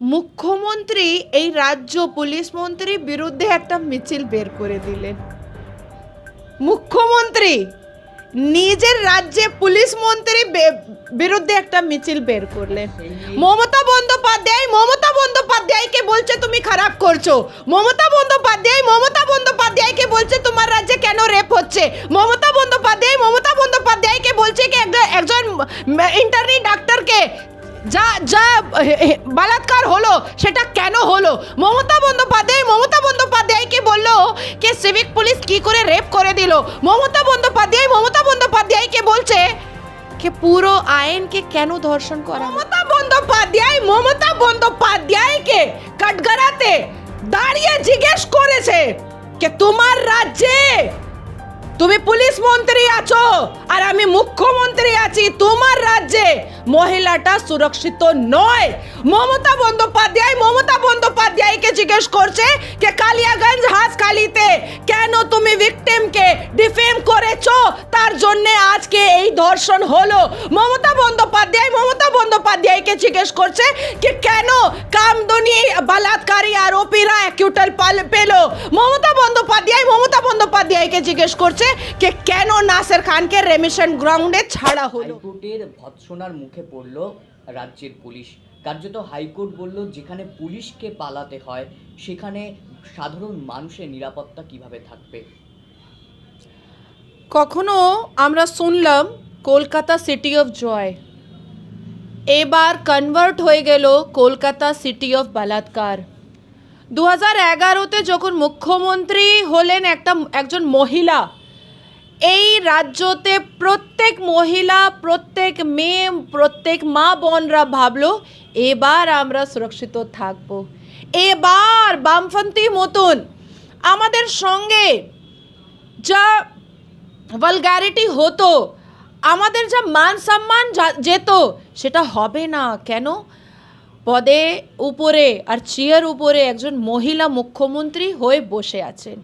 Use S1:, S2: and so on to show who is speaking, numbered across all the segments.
S1: মুখ্যমন্ত্রী, এই রাজ্য পুলিশ মন্ত্রীর বিরুদ্ধে একটা মিছিল বের করে দিলেন। মুখ্যমন্ত্রী, নিজের রাজ্যে পুলিশ মন্ত্রী বিরুদ্ধে একটা মিছিল বের করলেন। মমতা বন্দ্যোপাধ্যায়, মমতা বন্দ্যোপাধ্যায়কে বলছে, তুমি খারাপ করছ। মমতা বন্দ্যোপাধ্যায়, মমতা বন্দ্যোপাধ্যায়কে বলছে, তোমার রাজ্যে কেন রেপ হচ্ছে? মমতা বন্দ্যোপাধ্যায়, মমতা বন্দ্যোপাধ্যায়কে বলছে কি, একজন ইন্টারনি ডাক্তারকে যা যা বালাৎকার হলো, সেটা কেন হলো? মমতা বন্দ্যোপাধ্যায়, মমতা বন্দ্যোপাধ্যায়কে বলল কে সিভিক পুলিশ কি করে রেপ করে দিল? মমতা বন্দ্যোপাধ্যায়, মমতা বন্দ্যোপাধ্যায়কে বলছে যে, পুরো আইনকে কেন ধর্ষণ করা মমতা বন্দ্যোপাধ্যায়, মমতা বন্দ্যোপাধ্যায়কে কাঠগড়াতে দাঁড়িয়ে জিজ্ঞেস করেছে কে তোমার রাজ্যে তুমি পুলিশ মন্ত্রী আছো, আর আমি মুখ্যমন্ত্রী আছি, তোমার রাজ্যে মহিলাটা সুরক্ষিত নয়। মমতা বন্দ্যোপাধ্যায়, মমতা বন্দ্যোপাধ্যায়কে জিজ্ঞেস করছে যে, কালিয়াগঞ্জ হাসকালিতে কেন তুমি ভিকটিমকে ডিফেম করেছ? তার জন্য আজকে এই ধর্ষণ হলো। মমতা বন্দ্যোপাধ্যায়, মমতা বন্দ্যোপাধ্যায়কে জিজ্ঞেস করছে যে, কেন কামদুনি, বলাৎকারী আরোপীরা পাল, পেল? মমতা বন্দ্যোপাধ্যায়, মমতা বন্দ্যোপাধ্যায়কে জিজ্ঞেস করছে যে, কেন নাসের খানকে রেমিশন গ্রাউন্ডে ছাড়া হলো?
S2: ভৎসনার মুখে পড়ল রাজ্যের পুলিশ। কার্যত হাইকোর্ট বলল, যেখানে পুলিশকে পালাতে হয়, সেখানে সাধারণ মানুষের নিরাপত্তা কীভাবে থাকবে?
S1: কখনো আমরা শুনলাম, কলকাতা সিটি অফ জয়। এবার কনভার্ট হয়ে গেল কলকাতা সিটি অফ বালাৎকার। দু হাজার এগারোতে যখন মুখ্যমন্ত্রী হলেন একটা, একজন মহিলা এই রাজ্যতে প্রত্যেক মহিলা, প্রত্যেক মেয়ে, প্রত্যেক মা বোনরা ভাবলো, এবার আমরা সুরক্ষিত থাকব। এবার বামপন্থী মতন আমাদের সঙ্গে যা ভালগ্যারিটি হতো, আমাদের যা মান সম্মান যেত, সেটা হবে না। কেন? পদে উপরে আর চেয়ার উপরে একজন মহিলা মুখ্যমন্ত্রী হয়ে বসে আছেন।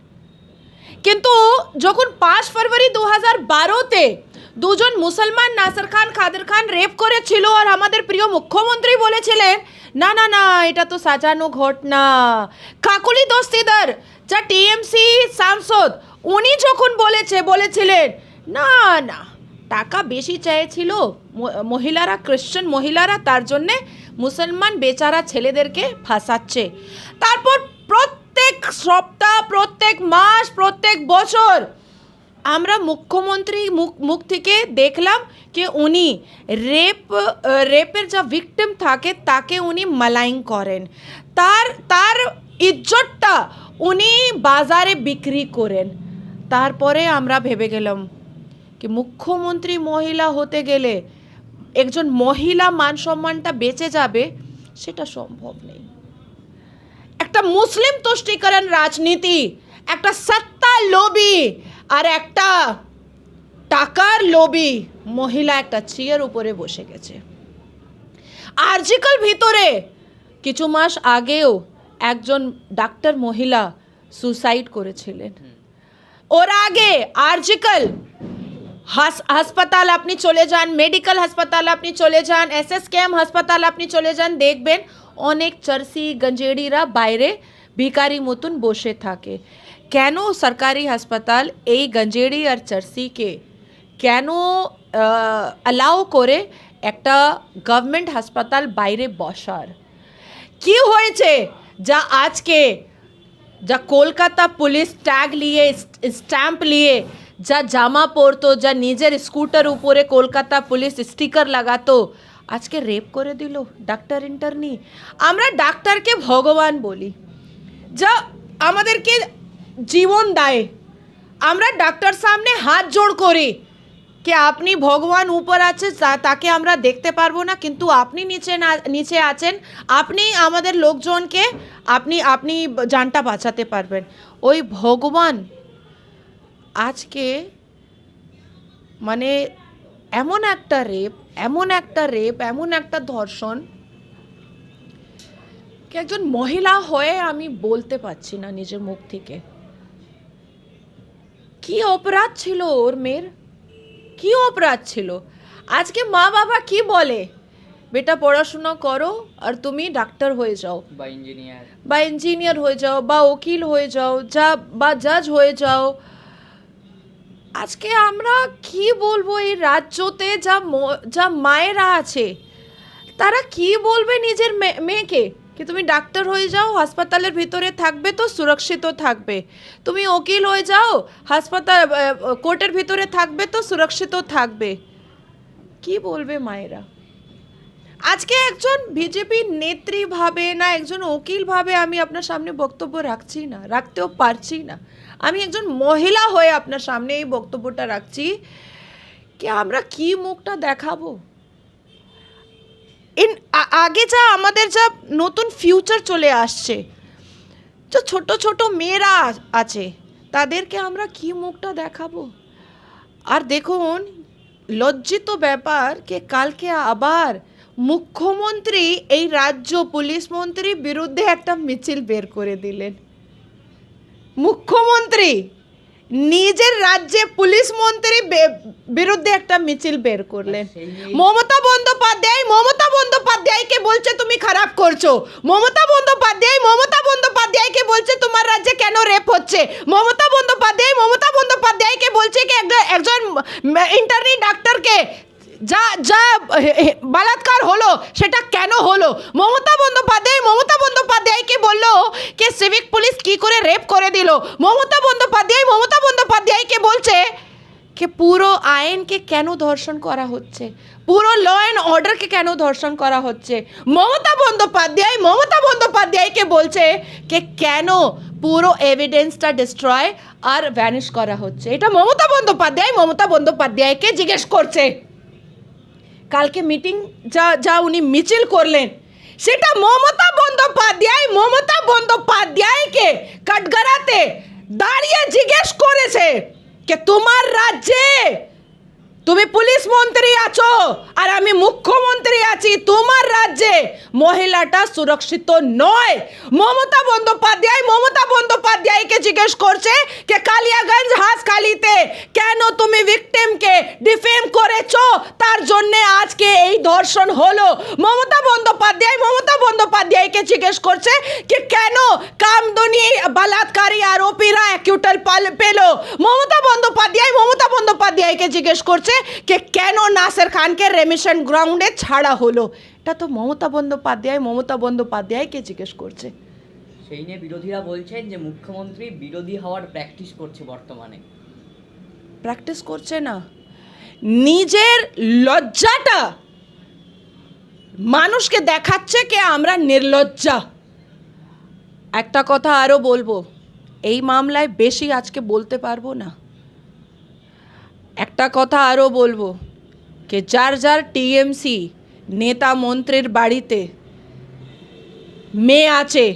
S1: কিন্তু যখন পাঁচ ফেব্রুয়ারি দু হাজার বারোতে দুজন মুসলমান নাসর খান, খাদের খান রেপ করেছিল আর আমাদের প্রিয় মুখ্যমন্ত্রী বলেছিলেন, না না না, এটা তো সাজানো ঘটনা। কাকুলি দস্তিদার, যা টিএমসি সাংসদ, উনি যখন বলেছে, বলেছিলেন, না না, টাকা বেশি চেয়েছিল ম- মহিলারা খ্রিশ্চান মহিলারা, তার জন্যে মুসলমান বেচারা ছেলেদেরকে ফাঁসাচ্ছে। তারপর প্রত্যেক সপ্তাহ, প্রত্যেক মাস, প্রত্যেক বছর। আমরা মুখ্যমন্ত্রী মুখ মুখ থেকে দেখলাম যে উনি রেপ, রেপের যা ভিকটিম থাকে, তাকে উনি মালাইং করেন। তার তার ইজ্জতটা উনি বাজারে বিক্রি করেন। তারপরে আমরা ভেবে গেলাম কি মুখ্যমন্ত্রী মহিলা হতে গেলে একজন মহিলা মান সম্মানটা বেঁচে যাবে, সেটা সম্ভব নেই। একটা মুসলিম তুষ্টিকরণ রাজনীতি, একটা সত্তা লোবি আর একটা টাকার লোবি মহিলা একটা চেয়ার উপরে বসে গেছে। আর্জিকাল ভিতরে কিছু মাস আগেও একজন ডাক্তার মহিলা সুসাইড করেছিলেন। ওর আগে আর্জিকাল হাসপাতাল আপনি চলে যান মেডিকেল হাসপাতাল আপনি চলে যান এস এস কেএম হাসপাতাল আপনি চলে যান, দেখবেন অনেক চার্সি গঞ্জেড়িরা বাইরে ভিখারি মতন বসে থাকে। কেন সরকারি হাসপাতাল এই গঞ্জেড়ি আর চার্সিকে কেন অ্যালাউ করে একটা গভর্নমেন্ট হাসপাতাল বাইরে বসার? কি হয়েছে? যা আজকে যা কলকাতা পুলিশ ট্যাগ নিয়ে স্ট্যাম্প নিয়ে যা জামা পরতো, যা নিজের স্কুটার উপরে কলকাতা পুলিশ স্টিকার লাগাতো, আজকে রেপ করে দিল ডাক্তার ইন্টারনি। আমরা ডাক্তারকে ভগবান বলি। যা আমাদেরকে জীবন দেয়। আমরা ডাক্তার সামনে হাত জোড় করি কে আপনি ভগবান উপর আছে তাকে আমরা দেখতে পারব না, কিন্তু আপনি নিচে না, নিচে আছেন, আপনি আমাদের লোকজনকে, আপনি আপনি জানটা বাঁচাতে পারবেন। ওই ভগবান আজকে মানে এমন একটা রেপ এমন একটা রেপ এমন একটা ধর্ষণ কি একজন মহিলা হয়ে আমি বলতে পারছি না নিজের মুখ থেকে। কি অপরাধ ছিল ওর মেয়ের? কি অপরাধ ছিল? আজকে মা বাবা কি বলে? বেটা পড়াশোনা করো আর তুমি ডাক্তার হয়ে যাও।
S2: বা ইঞ্জিনিয়ার
S1: বা ইঞ্জিনিয়ার হয়ে যাও বা উকিল হয়ে যাও যা বা জাজ হয়ে যাও আজকে আমরা কি বলব এই রাজ্যতে যা যা মায়েরা আছে, তারা কি বলবে নিজের মেয়েকে? কি তুমি ডাক্তার হয়ে যাও, হাসপাতালের ভিতরে থাকবে তো সুরক্ষিত থাকবে। তুমি উকিল হয়ে যাও, হাসপাতাল কোর্টের ভিতরে থাকবে তো সুরক্ষিত থাকবে। কি বলবে মায়েরা? আজকে একজন বিজেপি নেত্রী ভাবে না, একজন উকিল ভাবে আমি আপনার সামনে বক্তব্য রাখছি না, রাখতেও পারছি না। আমি একজন মহিলা হয়ে আপনার সামনে এই বক্তব্যটা রাখছি। কি আমরা কি মুখটা দেখাবো? ইন আগে যা আমাদের যা নতুন ফিউচার চলে আসছে, যে ছোট ছোট মেয়েরা আছে, তাদেরকে আমরা কি মুখটা দেখাবো? আর দেখুন, লজ্জিত ব্যাপার, কে কালকে আবার মুখ্যমন্ত্রী এই রাজ্য পুলিশ মন্ত্রী বিরুদ্ধে একটা মিছিল বের করে দিলেন। মুখ্যমন্ত্রী নিজের রাজ্যে পুলিশ মন্ত্রী বিরুদ্ধে একটা মিছিল বের করলেন। মমতা বন্দ্যোপাধ্যায় মমতা বন্দ্যোপাধ্যায়কে বলছে তুমি খারাপ করছ। মমতা বন্দ্যোপাধ্যায় মমতা বন্দ্যোপাধ্যায়কে বলছে তোমার রাজ্যে কেন রেপ হচ্ছে? মমতা বন্দ্যোপাধ্যায় মমতা বন্দ্যোপাধ্যায়কে বলছে কি একজন একজন ইন্টারনি ডাক্তারকে যা যা বলাৎকার হলো, সেটা কেন হলো? মমতা বন্দ্যোপাধ্যায়, মমতা বন্দ্যোপাধ্যায়কে বলল কে সিভিক পুলিশ কি করে রেপ করে দিল? মমতা বন্দ্যোপাধ্যায়, মমতা বন্দ্যোপাধ্যায়কে বলছে কে পুরো আইনকে কেন ধর্ষণ করা হচ্ছে? পুরো ল অ্যান্ড অর্ডারকে কেন ধর্ষণ করা হচ্ছে? মমতা বন্দ্যোপাধ্যায়, মমতা বন্দ্যোপাধ্যায়কে বলছে কে কেন পুরো এভিডেন্সটা ডিস্ট্রয় আর ভ্যানিশ করা হচ্ছে? এটা মমতা বন্দ্যোপাধ্যায়, মমতা বন্দ্যোপাধ্যায়কে জিজ্ঞেস করছে। কালকে মিটিং যা যা উনি মিছিল করলেন, সেটা মমতা বন্দ্যোপাধ্যায়, মমতা বন্দ্যোপাধ্যায়কে কাঠগড়াতে দাঁড়িয়ে জিজ্ঞেস করেছে যে, তোমার রাজ্যে তুমি পুলিশ মন্ত্রী আছো আর আমি মুখ্যমন্ত্রী আছি, তোমার রাজ্যে মহিলাটা সুরক্ষিত নয়। মমতা বন্দ্যোপাধ্যায়, মমতা বন্দ্যোপাধ্যায়কে জিজ্ঞেস করছে যে, কালিয়াগঞ্জ হাসখালিতে কেন তুমি ভিকটিমকে ডিফেম করেছ? তার জন্য আজকে এই ধর্ষণ হলো। মমতা বন্দ্যোপাধ্যায়, মমতা বন্দ্যোপাধ্যায়কে জিজ্ঞেস করছে যে কেন কামদুনি, বলাৎকারী আরোপীরা অ্যাকিউটাল পেল মমতা বন্দ্যোপাধ্যায়, মমতা বন্দ্যোপাধ্যায়কে জিজ্ঞেস করছে যে কেন নাসের খানকে রেমিশন গ্রাউন্ডে ছাড়া হলো? এটা তো মমতা বন্দ্যোপাধ্যায়, মমতা বন্দ্যোপাধ্যায়কে জিজ্ঞেস করছে।
S2: সেই নিয়ে বিরোধীরা বলছেন যে মুখ্যমন্ত্রী বিরোধী হওয়ার প্র্যাকটিস করছে বর্তমানে।
S1: প্র্যাকটিস করছে না। নিজের লজ্জাটা মানুষকে দেখাচ্ছে কে আমরা নির্লজ্জা। একটা কথা আরও বলব, এই মামলায় বেশি আজকে বলতে পারব না। একটা কথা আরও বলব, কে যার যার টিএমসি নেতা মন্ত্রীর বাড়িতে মেয়ে আছে,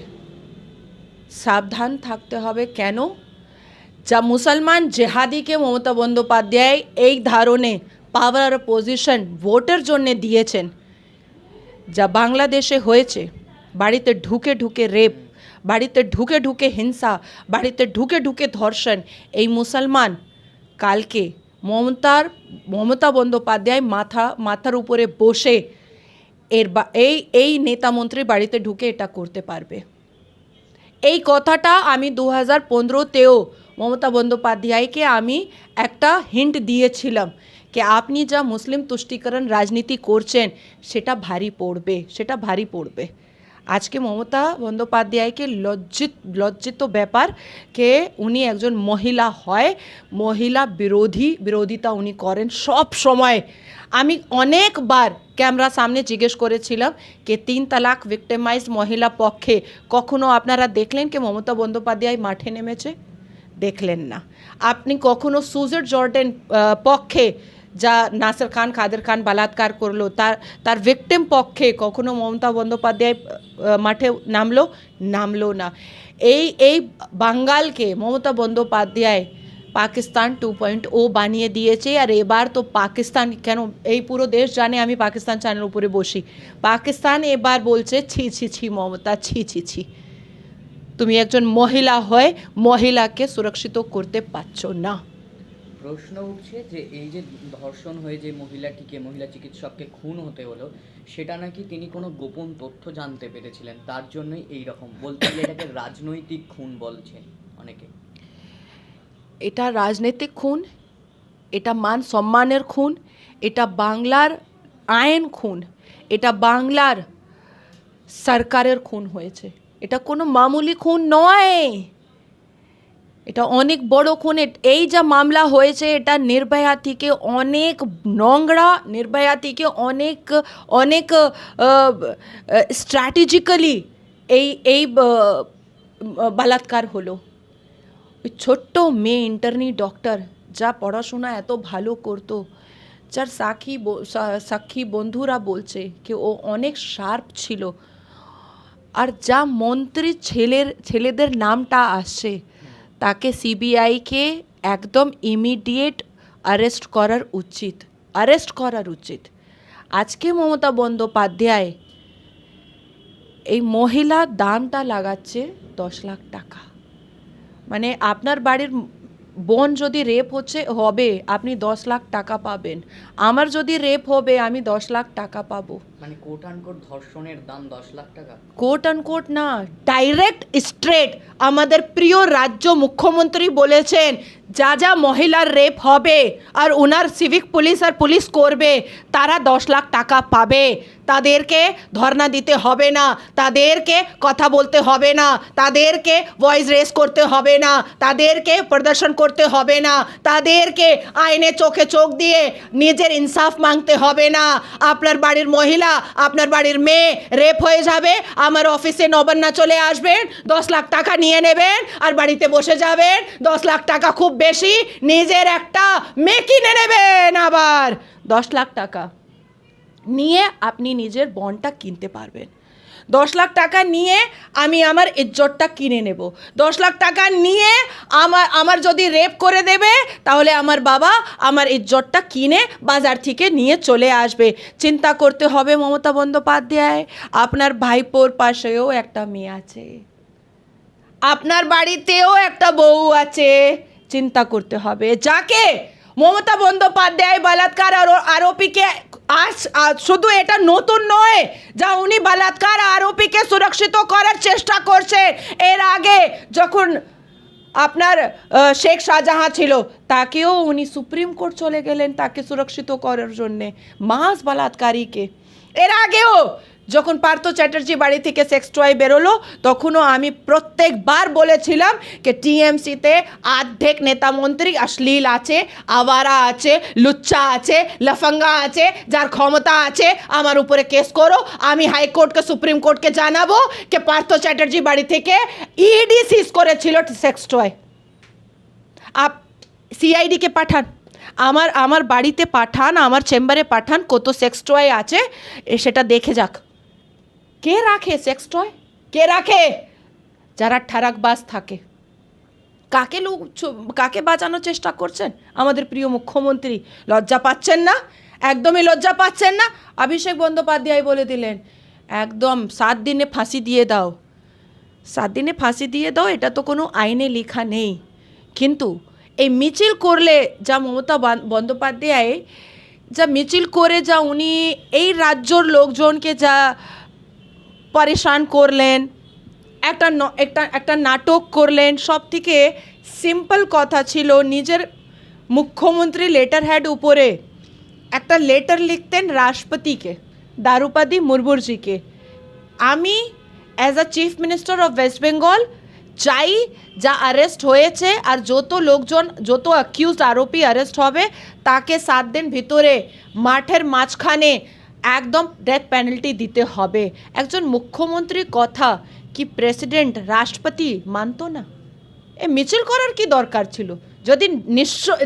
S1: সাবধান থাকতে হবে। কেন? যা মুসলমান জেহাদিকে মমতা বন্দ্যোপাধ্যায় এই ধারণে পাওয়ার পজিশন ভোটের জন্য দিয়েছেন। যা বাংলাদেশে হয়েছে। বাড়িতে ঢুকে ঢুকে রেপ বাড়িতে ঢুকে ঢুকে হিংসা, বাড়িতে ঢুকে ঢুকে ধর্ষণ, এই মুসলমান কালকে মমতার, মমতা বন্দ্যোপাধ্যায় মাথা, মাথার উপরে বসে এর বা, এই এই নেতা মন্ত্রীর বাড়িতে ঢুকে এটা করতে পারবে। এই কথাটা আমি দু হাজার পনেরোতেও মমতা বন্দ্যোপাধ্যায়কে আমি একটা হিন্ট দিয়েছিলাম যে আপনি যা মুসলিম তুষ্টিকরণ রাজনীতি করছেন, সেটা ভারী পড়বে, সেটা ভারী পড়বে। আজকে মমতা বন্দ্যোপাধ্যায়কে লজ্জিত লজ্জিত ব্যাপার কে উনি একজন মহিলা হয়, মহিলা বিরোধী, বিরোধিতা উনি করেন সব সময়। আমি অনেকবার ক্যামেরা সামনে জিজ্ঞেস করেছিলাম কে তিন তালাক ভিক্টিমাইজ মহিলা পক্ষে কখনো আপনারা দেখলেন কি মমতা বন্দ্যোপাধ্যায় মাঠে নেমেছে? দেখলেন না। আপনি কখনো সুজেট জর্ডেন পক্ষে যা নাসির খান, খাদের খান বলাৎকার করল, তার তার ভিকটিম পক্ষে কখনো মমতা বন্দ্যোপাধ্যায় মাঠে নামলো? নামলো না। এই এই বাঙ্গালকে Mamata Bandyopadhyay Pakistan two point O বানিয়ে দিয়েছে। আর এবার তো পাকিস্তান, কেন এই পুরো দেশ জানে, আমি পাকিস্তান চ্যানেল উপরে বসি। পাকিস্তান এবার বলছে, ছি ছি ছি, মমতা, ছি ছি ছি। তুমি একজন মহিলা হয়ে, মহিলাকে সুরক্ষিত করতে পারছ না।
S2: প্রশ্ন উঠছে যে এই যে ধর্ষণ হয়ে যে মহিলাটিকে মহিলা চিকিৎসককে খুন হতে হলো, সেটা নাকি তিনি কোনো গোপন তথ্য জানতে পেরেছিলেন, তার জন্যই এই রকম বলতে গেলে এটাকে রাজনৈতিক খুন বলছেন অনেকে।
S1: এটা রাজনৈতিক খুন, এটা মান সম্মানের খুন, এটা বাংলার আইন খুন, এটা বাংলার সরকারের খুন হয়েছে। এটা কোনো মামুলি খুন নয়। এটা অনেক বড় খুন। এই যা মামলা হয়েছে, এটা নির্ভয়া থেকে অনেক নোংরা নির্ভয়া থেকে অনেক অনেক স্ট্র্যাটেজিক্যালি এই এই বলাৎকার হলো। ওই ছোট্ট মেয়ে ইন্টারনি ডক্টর যা পড়াশোনা এত ভালো করতো, যার সাক্ষী সাক্ষী বন্ধুরা বলছে কি ও অনেক শার্প ছিল। আর যা মন্ত্রী ছেলের, ছেলেদের নামটা আসছে, তাকে সিবিআইকে একদম ইমিডিয়েট অ্যারেস্ট করার উচিত অ্যারেস্ট করার উচিত। আজকে মমতা বন্দ্যোপাধ্যায় এই মহিলা দামটা লাগাচ্ছে দশ লাখ টাকা। মানে আপনার বাড়ির বোন যদি রেপ হচ্ছে হবে আপনি দশ লাখ টাকা পাবেন। আমার যদি রেপ হবে আমি দশ লাখ টাকা পাবো।
S2: মানে কোট আনকোট ধর্ষণের দাম দশ লাখ টাকা?
S1: কোট আনকোট না ডাইরেক্ট স্ট্রেট আমাদের প্রিয় রাজ্য মুখ্যমন্ত্রী বলেছেন যা যা মহিলার রেপ হবে আর ওনার সিভিক পুলিশ আর পুলিশ করবে তারা দশ লাখ টাকা পাবে। তাদেরকে ধর্ণা দিতে হবে না, তাদেরকে কথা বলতে হবে না, তাদেরকে ভয়েস রেস করতে হবে না, তাদেরকে প্রদর্শন করতে হবে না, তাদেরকে আইনে চোখে চোখ দিয়ে নিজের ইনসাফ মাংতে হবে না। আপনার বাড়ির মহিলা, আপনার বাড়ির মেয়ে রেপ হয়ে যাবে, আমার অফিসে নবান্না চলে আসবেন, দশ লাখ টাকা নিয়ে নেবেন আর বাড়িতে বসে যাবেন, দশ লাখ টাকা খুব বেশি, নিজের একটা মেয়ে কিনে নেবেন আবার। দশ লাখ টাকা। নিয়ে আপনি নিজের বনটা কিনতে পারবেন। দশ লাখ টাকা নিয়ে আমি আমার ইজ্জতটা কিনে নেব। দশ লাখ টাকা নিয়ে আমার আমার যদি রেপ করে দেবে, তাহলে আমার বাবা আমার ইজ্জতটা কিনে বাজার থেকে নিয়ে চলে আসবে। চিন্তা করতে হবে মমতা বন্দ্যোপাধ্যায়, আপনার ভাইপোর পাশেও একটা মেয়ে আছে। আপনার বাড়িতেও একটা বউ আছে। চিন্তা করতে হবে। যাকে মমতা বন্দ্যোপাধ্যায়, বলাৎকার আরো- আরোপীকে আজ শুধু এটা নতুন নয়, যা উনি বলাৎকার আরোপীকে সুরক্ষিত করার চেষ্টা করছে এর আগে যখন আপনার শেখ শাহজাহাঁ ছিল, তাকেও উনি সুপ্রিম কোর্ট চলে গেলেন তাকে সুরক্ষিত করার জন্যে। মাস বলাৎকারীকে। এর আগেও যখন পার্থ চ্যাটার্জি বাড়ি থেকে সেক্স টয় বেরোলো, তখনও আমি প্রত্যেকবার বলেছিলাম যে টিএমসিতে আর্ধেক নেতা মন্ত্রী অশ্লীল আছে, আওয়ারা আছে, লুচ্চা আছে, লফঙ্গা আছে, যার ক্ষমতা আছে, আমার উপরে কেস করো। আমি হাইকোর্টকে সুপ্রিম কোর্টকে জানাব যে পার্থ চ্যাটার্জি বাড়ি থেকে ইডি সিজ করেছিল সেক্স টয় আপ সিআইডিকে পাঠান। আমার আমার বাড়িতে পাঠান, আমার চেম্বারে পাঠান কত সেক্স টয় আছে সেটা দেখে যাক। কে রাখে সেক্স টয় কে রাখে? যারা ঠারাকবাজ থাকে। কাকে লোক কাকে বাঁচানোর চেষ্টা করছেন? আমাদের প্রিয় মুখ্যমন্ত্রী। লজ্জা পাচ্ছেন না? একদমই লজ্জা পাচ্ছেন না? অভিষেক বন্দ্যোপাধ্যায় বলে দিলেন, একদম সাত দিনে ফাঁসি দিয়ে দাও। সাত দিনে ফাঁসি দিয়ে দাও, এটা তো কোনো আইনে লেখা নেই। কিন্তু এই মিছিল করলে যা মমতা বন্দ্যোপাধ্যায়, যা মিছিল করে যা উনি এই রাজ্যর লোকজনকে যা পরেশান করলেন, একটা একটা একটা নাটক করলেন, সব থেকে সিম্পল কথা ছিল নিজের মুখ্যমন্ত্রী লেটার হ্যাড উপরে একটা লেটার লিখতেন রাষ্ট্রপতিকে দারুপাদি মুর্মুরজিকে। আমি as a chief minister of West Bengal চাই যা অ্যারেস্ট হয়েছে আর যত লোকজন, যত অ্যাকিউজ আরোপি অ্যারেস্ট হবে, তাকে সাত দিন ভিতরে মাঠের মাঝখানে একদম ডেথ পেনাল্টি দিতে হবে। একজন মুখ্যমন্ত্রীর কথা কি প্রেসিডেন্ট রাষ্ট্রপতি মানত না? এ মিছিল করার কি দরকার ছিল? যদি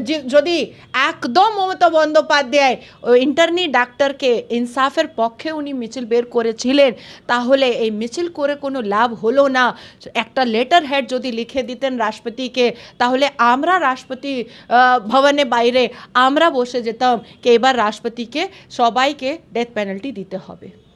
S1: যে- যদি একদম মমতা বন্দ্যোপাধ্যায় ইন্টারনি ডাক্তারকে ইনসাফের পক্ষে উনি মিছিল বের করেছিলেন, তাহলে এই মিছিল করে কোনো লাভ হলো না। একটা লেটার হেড যদি লিখে দিতেন রাষ্ট্রপতিকে, তাহলে আমরা রাষ্ট্রপতি ভবনে বাইরে আমরা বসে যেতাম, কি এবার রাষ্ট্রপতিকে, সবাইকে ডেথ পেনাল্টি দিতে হবে।